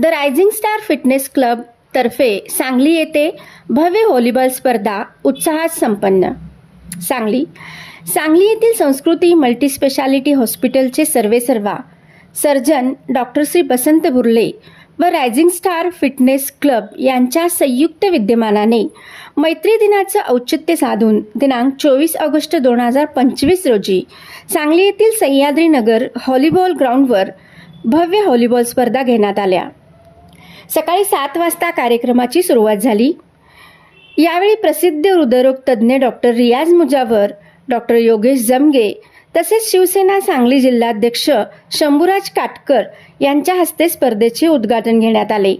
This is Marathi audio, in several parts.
The rising star fitness club तर्फे सांगली येथे भव्य व्हॉलीबॉल स्पर्धा उत्साहात संपन्न. सांगली. सांगली येथील संस्कृती मल्टीस्पेशालिटी हॉस्पिटलचे सर्वेसर्वा सर्जन डॉक्टर श्री बसंत बुर्ले व रायझिंग स्टार फिटनेस क्लब यांच्या संयुक्त विद्यमानाने मैत्री दिनाचं औचित्य साधून दिनांक चोवीस ऑगस्ट दोन हजार पंचवीस रोजी सांगली येथील सह्याद्रीनगर हॉलीबॉल व्हॉलीबॉल ग्राउंडवर भव्य व्हॉलीबॉल स्पर्धा घेण्यात आल्या. सकाळी सात वाजता कार्यक्रमाची सुरुवात झाली. यावेळी प्रसिद्ध हृदयरोग तज्ज्ञ डॉक्टर रियाज मुजावर डॉक्टर योगेश जमगे तसेच शिवसेना सांगली जिल्हाध्यक्ष शंभूराज काटकर यांच्या हस्ते स्पर्धेचे उद्घाटन घेण्यात आले.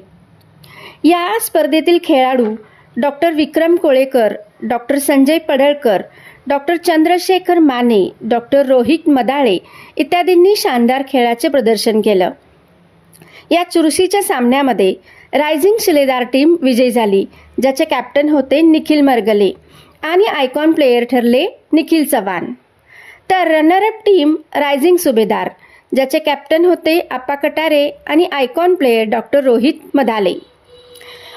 या स्पर्धेतील खेळाडू doctor Vikram Kolekar doctor Sanjay Padalkar doctor Chandrashekhar Mane doctor Rohit Madale इत्यादींनी शानदार खेळाचे प्रदर्शन केलं. या चुरशीच्या सामन्यामध्ये रायझिंग शिलेदार टीम विजयी झाली ज्याचे कॅप्टन होते निखिल मरगले आणि आयकॉन प्लेयर ठरले निखिल चव्हाण. तर रनरअप टीम रायझिंग सुभेदार ज्याचे कॅप्टन होते आप्पा कटारे आणि icon player doctor Rohit Madale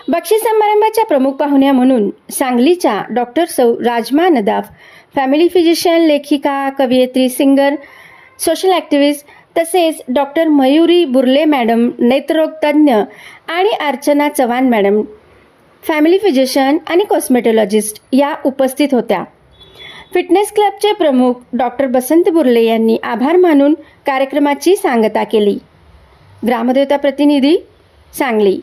बक्षीस समारंभाच्या प्रमुख पाहुण्या म्हणून सांगलीच्या डॉक्टर सौ राजमा नदाफ फॅमिली फिजिशियन लेखिका कवयित्री सिंगर सोशल ॲक्टिव्हिस्ट तसेच डॉक्टर मयुरी बुर्ले मॅडम नेत्ररोगतज्ञ आणि Archana Chavan madam family physician आणि कॉस्मेटॉलॉजिस्ट या उपस्थित होत्या. फिटनेस क्लबचे प्रमुख डॉक्टर बसंत बुर्ले यांनी आभार मानून कार्यक्रमाची सांगता केली. ग्रामदेवता प्रतिनिधी सांगली.